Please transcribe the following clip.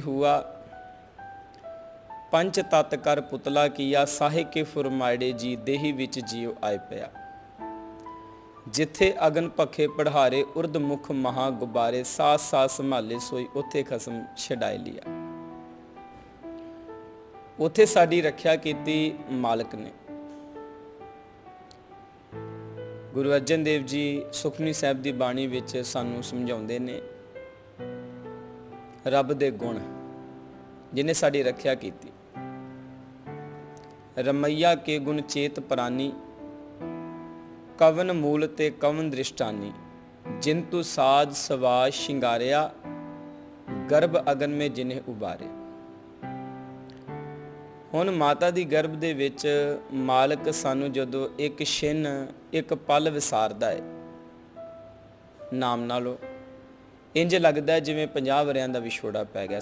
हुआ ਪੰਚ ਤਤ ਕਰ ਪੁਤਲਾ ਕੀਆ, ਸਾਹੇ ਕੇ ਫੁਰਮਾੜੇ ਜੀ, ਦੇਹੀ ਵਿੱਚ ਜੀਉ ਆਇ ਪਿਆ। ਜਿੱਥੇ ਅਗਨ ਪੱਖੇ ਪੜਹਾਰੇ, ਉਰਦ ਮੁਖ ਮਹਾ ਗੁਬਾਰੇ ਸਾਸ ਸਾਸ ਸੰਭਾਲੇ ਸੋਈ ਉੱਥੇ ਖਸਮ ਛਡਾਇ ਲਿਆ। ਉੱਥੇ ਸਾਡੀ ਰੱਖਿਆ ਕੀਤੀ ਮਾਲਕ ਨੇ। ਗੁਰੂ ਅਰਜਨ ਦੇਵ ਜੀ ਸੁਖਮਨੀ ਸਾਹਿਬ ਦੀ ਬਾਣੀ ਵਿੱਚ ਸਾਨੂੰ ਸਮਝਾਉਂਦੇ ਨੇ ਰੱਬ ਦੇ ਗੁਣ ਜਿਨੇ ਸਾਡੀ ਰੱਖਿਆ ਕੀਤੀ। ਰਮਈਆ ਕੇ ਗੁਣ ਚੇਤ ਪ੍ਰਾਨੀ, ਕਵਨ ਮੂਲ ਤੇ ਕਵਨ ਦ੍ਰਿਸ਼ਟਾਨੀ ਜਿੰਤੂ ਸਾਜ ਸਵਾਜ ਸ਼ਿੰਗਾਰਿਆ, ਗਰਭ ਅਗਨ ਮੇ ਜਿਨੇ ਉਬਾਰੇ। ਹੁਣ ਮਾਤਾ ਦੀ ਗਰਭ ਦੇ ਵਿੱਚ ਮਾਲਕ ਸਾਨੂੰ ਜਦੋਂ ਇੱਕ ਛਿਨ, ਇੱਕ ਪਲ ਵਿਸਾਰਦਾ ਹੈ ਨਾਮ ਨਾਲੋਂ ਇੰਜ ਲੱਗਦਾ ਜਿਵੇਂ 50 ਵਰਿਆਂ ਦਾ ਵਿਛੋੜਾ ਪੈ ਗਿਆ।